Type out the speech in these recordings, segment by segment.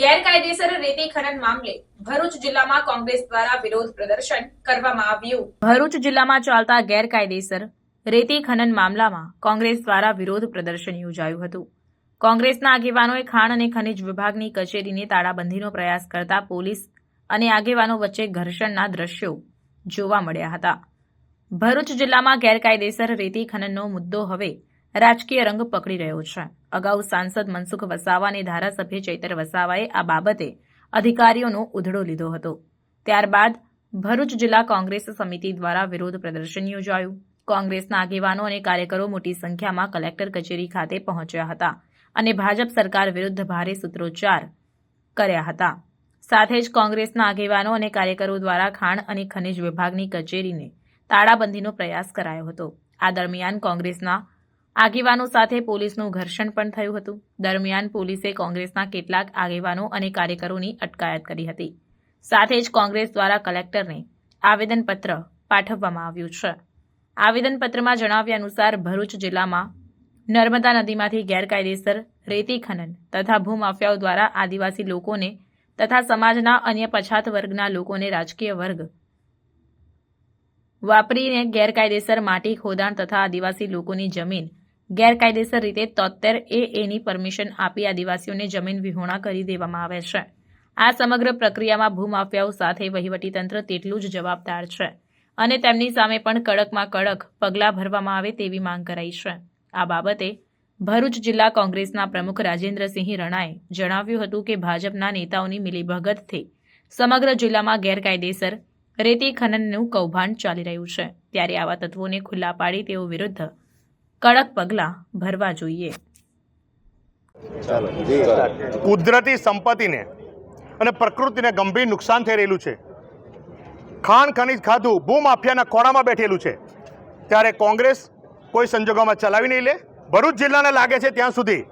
ગેરકાયદેસર રેતી ખનન મામલે ભરૂચ જિલ્લામાં કોંગ્રેસ દ્વારા વિરોધ પ્રદર્શન કરવામાં આવ્યું. ભરૂચ જિલ્લામાં ચાલતા ગેરકાયદેસર રેતી ખનન મામલામાં કોંગ્રેસ દ્વારા વિરોધ પ્રદર્શન યોજાયું હતું. કોંગ્રેસના આગેવાનોએ ખાણ અને ખનિજ વિભાગની કચેરીને તાળાબંધીનો પ્રયાસ કરતા પોલીસ અને આગેવાનો વચ્ચે ઘર્ષણના દ્રશ્યો જોવા મળ્યા હતા. ભરૂચ જિલ્લામાં ગેરકાયદેસર રેતી ખનનનો મુદ્દો હવે રાજકીય રંગ પકડી રહ્યો છે. અગાઉ સાંસદ મનસુખ વસાવા અને ધારાસભ્ય ચૈતર વસાવાએ આ બાબતે અધિકારીઓનો ઉધડો લીધો હતો. ત્યારબાદ ભરૂચ જિલ્લા કોંગ્રેસ સમિતિ દ્વારા વિરોધ પ્રદર્શન યોજાયું. કોંગ્રેસના આગેવાનો અને કાર્યકરો મોટી સંખ્યામાં કલેક્ટર કચેરી ખાતે પહોંચ્યા હતા અને ભાજપ સરકાર વિરુદ્ધ ભારે સૂત્રોચ્ચાર કર્યા હતા. સાથે જ કોંગ્રેસના આગેવાનો અને કાર્યકરો દ્વારા ખાણ અને ખનિજ વિભાગની કચેરીને તાળાબંધીનો પ્રયાસ કરાયો હતો. આ દરમિયાન કોંગ્રેસના આગેવાનો સાથે પોલીસનું ઘર્ષણ પણ થયું હતું. દરમિયાન પોલીસે કોંગ્રેસના કેટલાક આગેવાનો અને કાર્યકરોની અટકાયત કરી હતી. સાથે જ કોંગ્રેસ દ્વારા કલેક્ટરને આવેદનપત્ર પાઠવવામાં આવ્યું છે. આવેદનપત્રમાં જણાવ્યા અનુસાર ભરૂચ જિલ્લામાં નર્મદા નદીમાંથી ગેરકાયદેસર રેતી ખનન તથા ભૂમાફિયાઓ દ્વારા આદિવાસી લોકોને તથા સમાજના અન્ય પછાત વર્ગના લોકોને રાજકીય વર્ગ વાપરીને ગેરકાયદેસર માટી, ખોદાણ તથા આદિવાસી લોકોની જમીન ગેરકાયદેસર રીતે તોતેર એ એની પરમિશન આપી આદિવાસીઓને જમીન વિહોણા કરી દેવામાં આવે છે. આ સમગ્ર પ્રક્રિયામાં ભૂમાફિયાઓ સાથે વહીવટીતંત્ર તેટલું જ જવાબદાર છે અને તેમની સામે પણ કડકમાં કડક પગલાં ભરવામાં આવે તેવી માંગ કરાઈ છે. આ બાબતે ભરૂચ જિલ્લા કોંગ્રેસના પ્રમુખ રાજેન્દ્રસિંહ રણાએ જણાવ્યું હતું કે ભાજપના નેતાઓની મિલીભગતથી સમગ્ર જિલ્લામાં ગેરકાયદેસર રેતી ખનનનું કૌભાંડ ચાલી રહ્યું છે. ત્યારે આવા તત્વોને ખુલ્લા પાડી તેઓ વિરુદ્ધ કડક પગલાં ભરવા જોઈએ. કુદરતી સંપત્તિને અને પ્રકૃતિને ગંભીર નુકસાન થઈ રહેલું છે. ખાણ ખનીજ ખાધું ભૂમાફિયાના ખોળામાં બેઠેલું છે. ત્યારે કોંગ્રેસ કોઈ સંજોગોમાં ચલાવી નહીં લે. ભરૂચ જિલ્લાને લાગે છે ત્યાં સુધી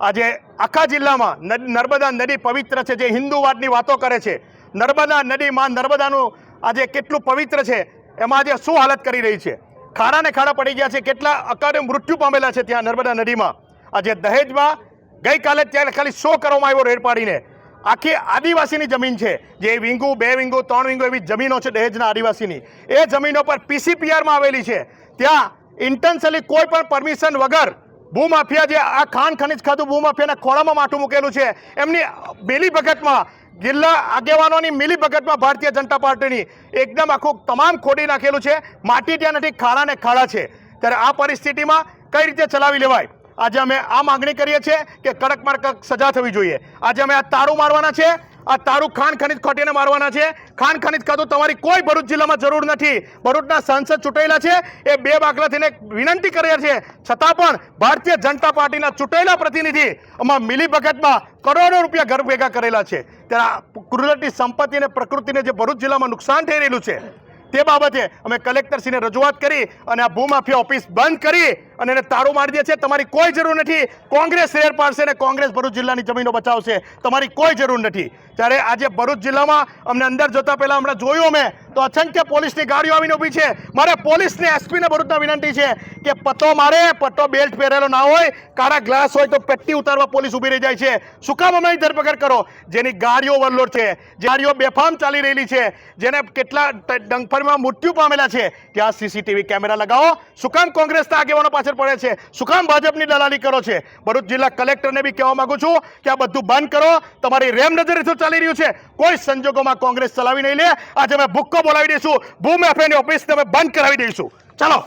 આજે આખા જિલ્લામાં નર્મદા નદી પવિત્ર છે. જે હિન્દુવાદની વાતો કરે છે. નર્મદા નદીમાં નર્મદાનું આજે કેટલું પવિત્ર છે એમાં આજે શું હાલત કરી રહી છે? ખાડા ને ખાડા પડી ગયા છે. કેટલા અકાળે મૃત્યુ પામેલા છે ત્યાં નર્મદા નદીમાં. આજે દહેજમાં ગઈકાલે ત્યારે ખાલી શો કરવામાં આવ્યો રેડ પાડીને. આખી આદિવાસીની જમીન છે. જે વિંગુ, બે વિંગુ, ત્રણ વિંગુ એવી જમીનો છે દહેજના આદિવાસીની. એ જમીનો પર પીસીપીઆરમાં આવેલી છે. ત્યાં ઇન્ટેન્શલી કોઈ પણ પરમિશન વગર ભૂમાફિયા જે આ ખાણ ખનિજ ખાતું ભૂમાફિયાના ખોળામાં માથું મૂકેલું છે. એમની બેલી ભગતમાં જિલ્લા આગેવાનોની મિલીભગતમાં ભારતીય જનતા પાર્ટીની એકદમ આખું તમામ ખોડી નાખેલું છે. માટી ત્યાં નથી ખાડા ને ખાડા છે. ત્યારે આ પરિસ્થિતિમાં કઈ રીતે ચલાવી લેવાય? આજે અમે આ માગણી કરીએ છીએ કે કડકમાં કડક સજા થવી જોઈએ. આજે અમે આ તારું મારવાના છે. આ તારું ખાન ખનિજ ખોટીને મારવાના છે. ખાન ખનિજ ખાતું તમારી કોઈ ભરૂચ જિલ્લામાં જરૂર નથી. ભરૂચના સાંસદ ચૂંટાયેલા છે. એ બે બાકલાથીને વિનંતી કર્યા છે. છતાં પણ ભારતીય જનતા પાર્ટીના ચૂંટાયેલા પ્રતિનિધિ આમાં મિલી ભગતમાં કરોડો રૂપિયા ઘર ભેગા કરેલા છે. ત્યારે કુદરતી સંપત્તિ અને પ્રકૃતિને જે ભરૂચ જિલ્લામાં નુકસાન થઈ રહેલું છે, તે બાબતે અમે કલેક્ટરશ્રીને રજૂઆત કરી અને આ ભૂમાફિયા ઓફિસ બંધ કરી અને એને તારું મારી દે છે. તમારી કોઈ જરૂર નથી. કોંગ્રેસ શેર પાડશે અને કોંગ્રેસ ભરૂચ જિલ્લાની જમીનો બચાવશે. તમારી કોઈ જરૂર નથી. ત્યારે આજે ભરૂચ જિલ્લામાં અમને અંદર જતા પહેલા હમણાં જોયું અમે, તો અસંખ્ય પોલીસની ગાડીઓ આવીને ઊભી છે. મારે પોલીસને, એસપીને ભરૂચના વિનંતી છે કે પત્તો મારે, પટ્ટો બેલ્ટ પહેરેલો ના હોય, કાળા ગ્લાસ હોય તો પેટ્ટી ઉતારવા પોલીસ ઊભી રહી જાય છે. શું કામ અમે અહીં ધરપકડ કરો? જેની ગાડીઓ ઓવરલોડ છે ગાડીઓ બેફામ ચાલી રહેલી છે, જેને કેટલા ડંફરમાં મૃત્યુ પામેલા છે. ત્યાં સીસીટીવી કેમેરા લગાવો. શું કામ કોંગ્રેસના આગેવાનો પાછળ પડે છે. શું કામ ભાજપની દલાલી કરો છે? ભરૂચ જિલ્લા કલેક્ટરને બી કહેવા માંગુ છું કે આ બધું બંધ કરો. તમારી રેમ નજર શું ચાલી રહ્યું છે. કોઈ સંજોગોમાં કોંગ્રેસ ચલાવી નહીં લે. આજે અમે ભૂક્કો બોલાવી દઈશું. ભૂમ એફએની ઓફિસને અમે બંધ કરાવી દઈશું. ચાલો.